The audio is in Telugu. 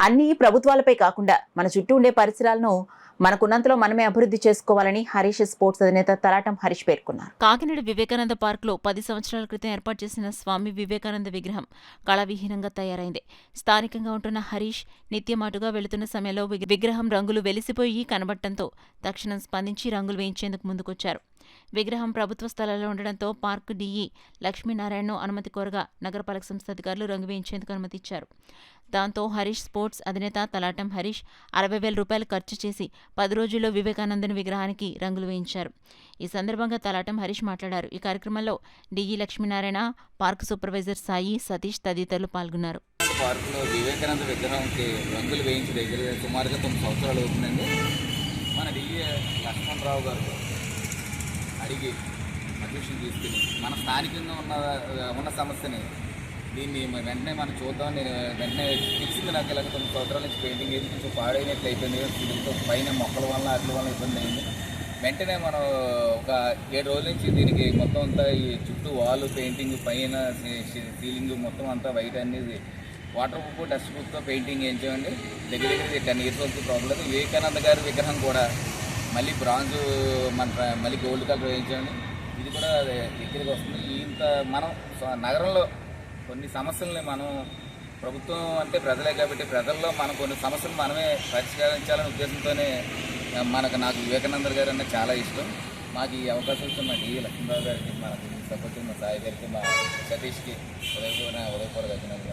అన్ని ప్రభుత్వాలపై కాకుండా మన చుట్టూ ఉండే పరిసరాలను మనకున్నంతలో మనమే అభివృద్ధి చేసుకోవాలని హరీష్ స్పోర్ట్స్ అధినేత తలాటం హరీష్ పేర్కొన్నారు. కాకినాడ వివేకానంద పార్కులో పది సంవత్సరాల క్రితం ఏర్పాటు చేసిన స్వామి వివేకానంద విగ్రహం కళావిహీనంగా తయారైంది. స్థానికంగా ఉంటున్న హరీష్ నిత్యం అటుగా వెళుతున్న సమయంలో విగ్రహం రంగులు వెలిసిపోయి కనబడటంతో తక్షణం స్పందించి రంగులు వేయించేందుకు ముందుకొచ్చారు. విగ్రహం ప్రభుత్వ స్థలాల్లో ఉండడంతో పార్క్ డీఈ లక్ష్మీనారాయణను అనుమతి కోరగా నగరపాలక సంస్థ అధికారులు రంగు వేయించేందుకు అనుమతి ఇచ్చారు దాంతో హరీష్ స్పోర్ట్స్ అధినేత తలాటం హరీష్ అరవై వేల రూపాయలు ఖర్చు చేసి పది రోజుల్లో వివేకానందన్ విగ్రహానికి రంగులు వేయించారు. ఈ సందర్భంగా తలాటం హరీష్ మాట్లాడారు. ఈ కార్యక్రమంలో DE Lakshminarayana park supervisor Sai Satish తదితరులు పాల్గొన్నారు. పార్కులో వివేకానంద విగ్రహంకి రంగులు వేయించి దగ్గర సుమారుగా తొమ్మిది సంవత్సరాలు అవుతుందండి. మన డిఏ లక్ష్మణరావు గారు అడిగి అడ్మిషన్ తీసుకుని మన స్థానికంగా ఉన్న ఉన్న సమస్యని దీన్ని వెంటనే మనం చూద్దాం. నేను వెంటనే తెలిసింది నాకు ఇలాగ కొన్ని సంవత్సరాల నుంచి పెయింటింగ్ వేసి కొంచెం పాడైనట్లు అయిపోయింది. దీంతో పైన మొక్కల వల్ల వాటి వల్ల ఇబ్బంది అయింది. వెంటనే మనం ఒక ఏడు రోజుల నుంచి దీనికి మొత్తం అంతా ఈ చుట్టూ వాల్ పెయింటింగ్ పైన సీలింగ్ మొత్తం అంతా వైట్ అనేది వాటర్ ప్రూఫ్ డస్ట్ ప్రూఫ్తో పెయింటింగ్ వేయించామండి దగ్గర దగ్గర టెన్ ఇయర్స్ వరకు ప్రాబ్లం లేదు. వివేకానంద గారి విగ్రహం కూడా మళ్ళీ బ్రాంజ్ మన మళ్ళీ గోల్డ్ కలర్ వేయించామండి. ఇది కూడా దగ్గరికి వస్తుంది. ఇంత మనం నగరంలో కొన్ని సమస్యల్ని మనం ప్రభుత్వం అంటే ప్రజలే కాబట్టి ప్రజల్లో మనం కొన్ని సమస్యలు మనమే పరిష్కరించాలనే ఉద్దేశంతోనే మనకు నాకు వివేకానంద గారు అన్న చాలా ఇష్టం. మాకు ఈ అవకాశం ఇచ్చిన మా డి లక్ష్మీరావు గారికి మా సపోర్ట్ మా సాయి గారికి మా సతీష్కి ఉదయపూర్ణ ఉదయపూర్ అభినందనలు